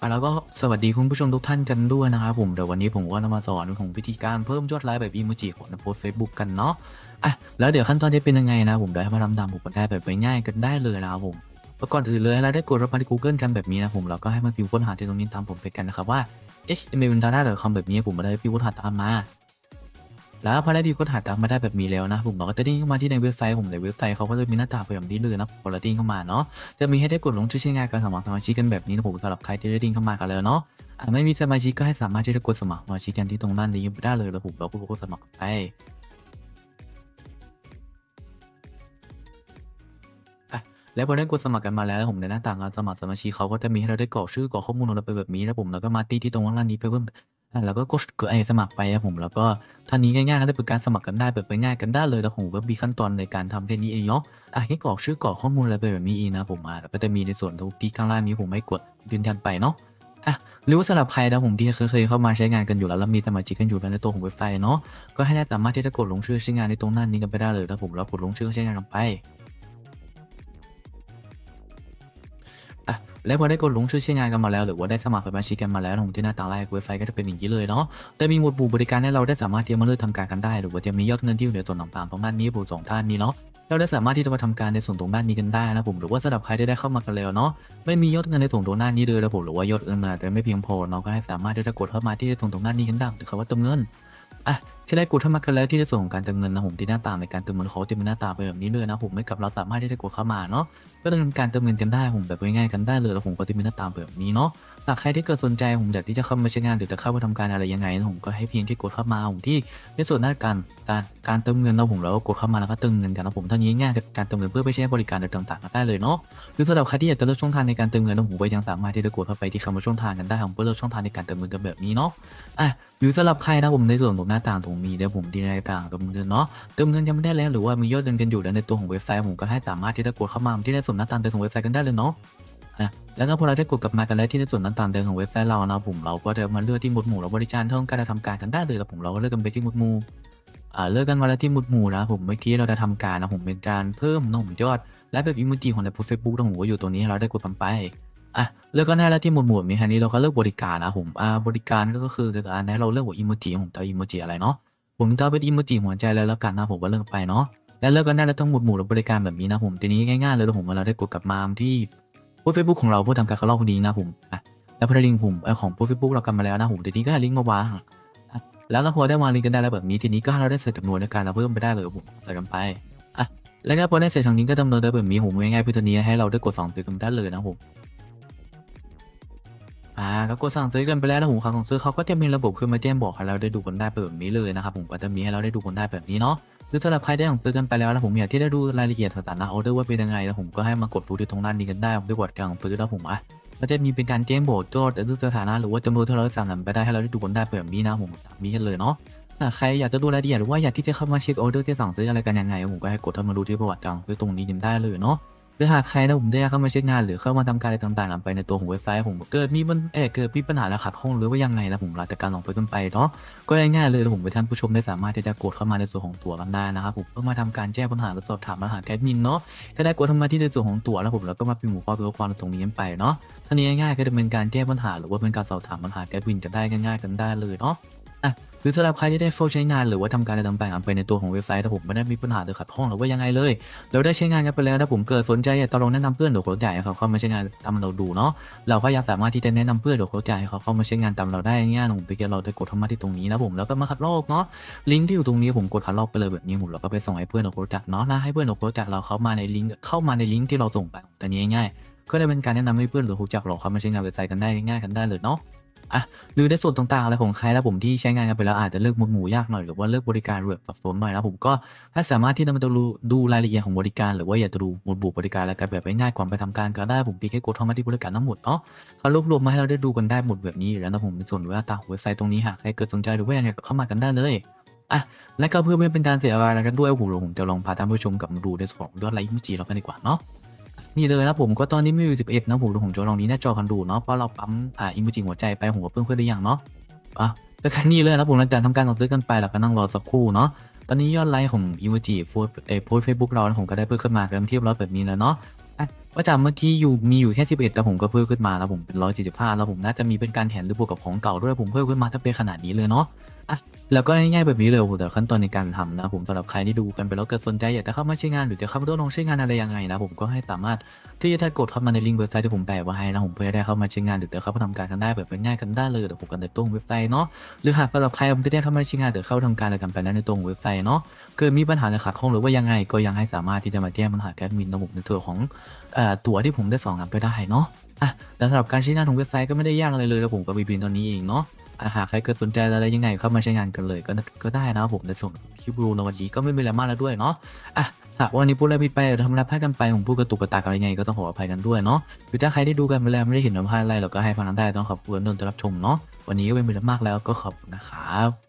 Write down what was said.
อะแล้วก็สวัสดีคุณผู้ชมทุกท่านกันด้วยนะครับผมเดี๋ยววันนี้ผมก็จะมาสอนของวิธีการเพิ่มยอดไลค์แบบอีโมจิของในโพสเฟซบุ๊กกันเนาะอะแล้วเดี๋ยวขั้นตอนจะเป็นยังไงนะผมเดี๋ยวให้มาทำตามผมกันได้แบบง่ายๆกันได้เลยนะครับผมแล้วก่อนอื่นเลยเราได้กดรับพันที่ Google กันแบบนี้นะผมแล้วก็ให้มาพิมพ์ค้นหาที่ตรงนี้ตามผมไปกันนะครับว่า html.com แบบนี้ผมมาได้พิมพ์ค้นหาตามมา แล้วพอได้ดีก็ถ่ายตามมาได้แบบนี้แล้วนะผมเราก็จะดิ้งเข้ามาที่ในเว็บไซต์ผมในเว็บไซต์เขาก็จะมีหน้าตาแบบนี้เลยนะพอเราดิ้งเข้ามาเนาะจะมีให้ได้กดลงชื่อใช้งานการสมัครสมาชิกกันแบบนี้นะผมสำหรับใครที่ได้ดิ้งเข้ามากันแล้วเนาะอะไม่มีสมาชิกก็ให้สามารถที่จะกดสมัครสมาชิกกันที่ตรงด้านนี้ได้เลยแล้วผมเราก็กดสมัครไปแล้วพอได้กดสมัครกันมาแล้วผมในหน้าต่างการสมัครสมาชิกเขาก็จะมีให้เราได้กรอกชื่อกรอกข้อมูลของเราไปแบบนี้นะผมแล้วก็มาตีที่ตรงด้านนี้เพิ่ม อะแล้วก็กดกดไอสมัครไปครับผมแล้วก็ท่านนี้ง่ายๆก็ได้เป็นการสมัครกันได้แบบง่ายกันได้เลยแล้วผมก็มีขั้นตอนในการทำแค่นี้เองเนาะอะให้กรอกชื่อกรอกข้อมูลอะไรไปแบบนี้องนะผมอะแล้วก็จะมีในส่วนตรงที่ข้างล่างนี้ผมให้กดยืนยันไปเนาะอะหรือว่าสำหรับใครนะผมที่เคยเข้ามาใช้งานกันอยู่แล้วแล้วมีสมาชิกกันอยู่ในตัวของเว็บไซต์เนาะก็ให้ได้สามารถที่จะกดลงชื่อใช้งานในตรงหน้านี้กันไปได้เลยแล้วผมแล้วกดลงชื่อใช้งานกันไป แล้วพอได้กดลงชื่อใช้งานกันมาแล้ว หรือว่าได้สมัครสมาชิกกันมาแล้วผมที่หน้าตาแรกเว็บไซต์ก็จะเป็นอย่างนี้เลยเนาะได้มีหมวดหมู่บริการให้เราได้สามารถที่จะมาเลือกทำการกันได้ หรือว่าจะมียอดเงินที่อยู่ในส่วนต่างๆตรงด้านนี้ผมสองท่านนี้เนาะเราได้สามารถที่จะมาทำการในส่วนตรงด้านนี้กันได้นะผมหรือว่าสำหรับใครที่ได้เข้ามากันแล้วเนาะไม่มียอดเงินในส่วนตรงด้านนี้เลยนะผมหรือว่ายอดเงินอาจจะไม่เพียงพอเราก็ให้สามารถที่จะกดเข้ามาที่ส่วนตรงด้านนี้กันได้หรือคำว่าเติมเงินอะ ที่ได้กดเข้ามากันแล้วที่ในส่วนของการเติมเงินนะผมที่หน้าตาในการเติมเงินเขาจะเป็นหน้าตาไปแบบนี้เลยนะผมไม่กับเราสามารถที่จะกดเข้ามาเนาะก็ดำเนินการเติมเงินกันได้ผมแบบง่ายๆกันได้เลยแล้วผมก็จะมีหน้าตาแบบนี้เนาะหากใครที่เกิดสนใจผมอยากที่จะเข้ามาใช้งานหรือจะเข้ามาทำการอะไรยังไงผมก็ให้เพียงที่กดเข้ามาผมที่ในส่วนด้านการการการเติมเงินนะผมแล้วก็กดเข้ามาแล้วก็เติมเงินกันนะผมเท่านี้ง่ายๆการเติมเงินเพื่อไปใช้บริการต่างๆกันได้เลยเนาะหรือสำหรับใครที่อยากจะเลือกช่องทางในการเติมเงินนะผมก็ยังสามารถที่จะกดเข้าไปที่คำว่าช่องทางกันได้ผมเพื่อเลือกช่องทางในการเติมเงินกันแบบนี้เนาะอะหรือสำหรับใครนะผมในส่วนของหน้าต่างตรงนี้เดี๋ยวผมที่ในต่างเติมเงินเนาะเติมเงินยังไม่ได้แล้วหรือว่ามียอดเงินกันอยู่แล้วในตัวของเว็บไซต์ผมก็ให้สามารถที่จะกดเข้ามาที่ในส่วนหน้าต่างเติมของเว็บไซต์กันได้เลยเนาะนะแล้วก็พอเราได้กดกลับมากันแล้วที่ในส่วนต่างๆเดิมของเว็บไซต์เรานะผมเราก็จะมาเลือกที่หมวดหมู่และบริการเท่าการทำการกันได้เลยแล้วผมเราก็เลือกกันไปที่หมวดหมู่อ่าเลือกกันมาแล้วที่หมวดหมู่นะผมเมื่อกี้เราจะทำการนะผมเป็นการเพิ่มนมยอด และแบบอิโมจิของในโพสเฟซบุ๊กนะผมก็อยู่ตรงนี้เราได้กดกันไปอะเลือกก็ได้แล้วที่หมวดหมู่มีแค่นี้เราก็เลือกบริการนะผมอ่าบริการก็คือการให้เราเลือกว่าอิโมจิผมจะเอาอิโมจิอะไรเนาะ ผมจะเอาเป็นอิโมจิหัวใจเลยแล้วกันนะผมก็เลือกไปเนาะแล้วเลือกก็ได้แล้วทั้งหมวดหมู่และบริการแบบนี้นะผมทีนี้ง่ายๆเลยผมเวลาได้กดกลับมาที่โพสเฟซบุ๊กของเราเพื่อทำการเขารอบพอดีนะผมอะแล้วพอได้ลิงก์ผมเอของโพสเฟซบุ๊กเรากันมาแล้วนะผมทีนี้ก็ให้ลิงก์มาวางอะแล้วเราพอได้วางลิงก์กันได้แล้วแบบนี้ทีนี้ก็ให้เราได้ใส่จจำนวนในการเราเพิ่มไปได้เลยผมใส่กันไปอะแล้วก็พอได้เสร็จทางนี้ก็ดำเนินได้แบบนี้ผมง่ายๆเพื่อตัวนี้ให้เราได้กดสั่งซื้อกันได้เลยนะผม อ่าก็กดสั่งซื้อกันไปแล้วนะผมสั่งซื้อเขาก็จะมีระบบขึ้นมาแจ้งบอกให้เราได้ดูกันได้แบบนี้เลยนะครับผมก็จะมีให้เราได้ดูกันได้แบบนี้เนาะหรือสำหรับใครได้สั่งซื้อกันไปแล้วนะผมอยากที่ได้ดูรายละเอียดต่างๆนะออเดอร์ว่าเป็นยังไงแล้วผมก็ให้มากดดูที่ตรงด้านนี้กันได้ผมได้กดการสั่งซื้อแล้วผมอะก็จะมีเป็นการแจ้งบอกโจทย์แต่ดูสถานะหรือว่าจำนวนที่เราสั่งกันไปได้ให้เราได้ดูกันได้แบบนี้นะผมมีกันเลยเนาะถ้าใครอยากจะดูรายละเอียดหรือว่าอยากที่จะเข้ามาเช็คออเดอร์ที่สั่งซื้ออะไรกันยังไงผมก็ให้กดเข้ามาดูที่ประวัติการซื้อตรงนี้กันได้เลยเนาะ หรือหากใครนะผมได้เข้ามาเช็คงานหรือเข้ามาทำการอะไรต่างๆไปในตัวของเว็บไซต์ผมเกิดมีมันเออเกิดมีปัญหาและขัดข้องหรือว่ายังไงนะผมหลังจากการลองไปกันไปเนาะก็ง่ายๆเลยผมไปท่านผู้ชมได้สามารถที่จะกดเข้ามาในส่วนของตั๋วกันได้นะครับผมเพื่อมาทำการแจ้งปัญหาและสอบถามปัญหาแอดมินเนาะก็ได้กดเข้ามาที่ในส่วนของตั๋วแล้วผมแล้วก็มาพิมพ์หัวข้อตัวความตรงนี้กันไปเนาะท่านี้ง่ายๆก็จะเป็นการแก้ปัญหาหรือว่าเป็นการสอบถามปัญหาแอดมินกันได้ง่ายๆกันได้เลยเนาะ หรือสำหรับใครที่ได้โฟล์ใช้งานหรือว่าทำการอะไรต่างๆไปในตัวของเว็บไซต์ถ้าผมไม่ได้มีปัญหาหรือขัดข้องหรือว่ายังไงเลย เราได้ใช้งานกันไปแล้วถ้าผมเกิดสนใจอยากจะลองแนะนำเพื่อนหรือคนจ่ายให้เขาเข้ามาใช้งานตามเราดูเนาะเราก็ยังสามารถที่จะแนะนำเพื่อนหรือเขาจ่ายให้เขาเข้ามาใช้งานตามเราได้ง่ายๆผมไปเกเราได้กดเข้ามาที่ตรงนี้นะผมแล้วก็มาคัดลอกเนาะลิงก์ที่อยู่ตรงนี้ผมกดคัดลอกไปเลยแบบนี้ผมแล้วก็ไปส่งให้เพื่อนหรือเขาจักเนาะนะให้เพื่อนหรือเขาจักเราเข้ามาในลิงก์เข้ามาในลิงก์ที่เราส่งไปแต่นี้ง่ายๆก็ได้เป็นการแนะนำให้เพื่อนหรือเขาจักเราเข้ามาใช้งานเว็บไซต์กันได้ง่ายๆกันได้เลยเนาะ อะหรือในส่วนต่างๆอะไรของใครแล้วผมที่ใช้งานกันไปแล้วอาจจะเลือกหมวดหมู่ยากหน่อยหรือว่าเลือกบริการแบบสับสนหน่อยนะผมก็ถ้าสามารถที่จะมาดูดูรายละเอียดของบริการหรือว่าอยากจะดูหมวดหมู่บริการอะไรแบบง่ายๆก่อนไปทำการก็ได้ผมเพียงแค่กดเข้ามาที่บริการทั้งหมดเนาะเขารวบรวมมาให้เราได้ดูกันได้หมดแบบนี้แล้วนะผมในส่วนว่าตาเว็บไซต์ตรงนี้หากใครเกิดสนใจหรือว่าอยากจะเข้ามากันได้เลยอะและก็เพื่อไม่เป็นการเสียเวลากันด้วยผมผมจะลองพาท่านผู้ชมกับมาดูในส่วนของยอดไลค์อิจีเรากันดีกว่าเนาะ นี่เลยนะผมก็ตอนนี้มีอยู่11นะผมผมจะลองนี้หน้าจอกันดูเนาะเพราะเราปั๊มอ่าอิมูจิหัวใจไปผมก็เพิ่มขึ้นได้อย่างเนาะอะก็แค่นี้เลยนะผมหลังจากทำการสั่งซื้อกันไปแล้วก็นั่งรอสักครู่เนาะตอนนี้ยอดไลค์ของอิมูจิโพสเอโพสเฟซบุ๊กเรานะผมก็ได้เพิ่มขึ้นมาเต็มที่ร้อยแบบนี้แล้วเนาะว่าจากเมื่อกี้อยู่มีอยู่แค่11แต่ผมก็เพิ่มขึ้นมาแล้วผมเป็น145แล้วผมน่าจะมีเป็นการแถมหรือบวกกับของเก่าด้วยผมเพิ่มขึ้นมาถ้าเป็นขนาดนี้เลยเนาะอะแล้วก็ง่ายๆแบบนี้เลยโอ้โหแต่ขั้นตอนในการทำนะผมสำหรับใครที่ดูกันไปแล้วเกิดสนใจอยากจะเข้ามาใช้งานหรือจะเข้ามาทดลองใช้งานอะไรยังไงนะผมก็ให้สามารถที่จะกดเข้ามาในลิงก์เว็บไซต์ที่ผมแปะไว้ให้นะผมเพื่อได้เข้ามาใช้งานหรือจะเข้ามาทำการกันได้แบบง่ายๆกันได้เลยเดี๋ยวผมกันในตรงเว็บไซต์เนาะหรือหากสำหรับใครไม่ได้เข้ามาใช้งานหรือเข้าทำการอะไรกันไปแล้วในตรงเว็บไซต์เนาะเกิดมีปัญหาในขัดข้องหรือว่ายังไงก็ยังให้สามารถที่จะมาแจ้งปัญหาแอดมินระบบในตัวของเอ่ตั๋วที่ผมได้สองนำไปได้เนาะอะแต่สำหรับการใช้งานของเว็บไซต์ก็ไม่ได้ยากอะไรเลยแล้วผมก็มีเพียงตอนนี้เองเนาะอะหากใครเกิดสนใจอะไรยังไงเข้ามาใช้งานกันเลยก็ก็ได้นะผมในช่วงคลิปรูในวันนี้ก็ไม่มีอะไรมากแล้วด้วยเนาะอะหากวันนี้พูดอะไรผิดไปทำอะไรพลาดกันไปผมพูดกระตุกกระตากอะไรยังไงก็ต้องขออภัยกันด้วยเนาะหรือถ้าใครได้ดูกันไปแล้วไม่ได้เห็นว่าพลาดอะไรเราก็ให้ฟังกันได้ต้องขอบคุณที่รับชมเนาะวันนี้ก็ไม่มีอะไรมากแล้วก็ขอบคุณนะครับ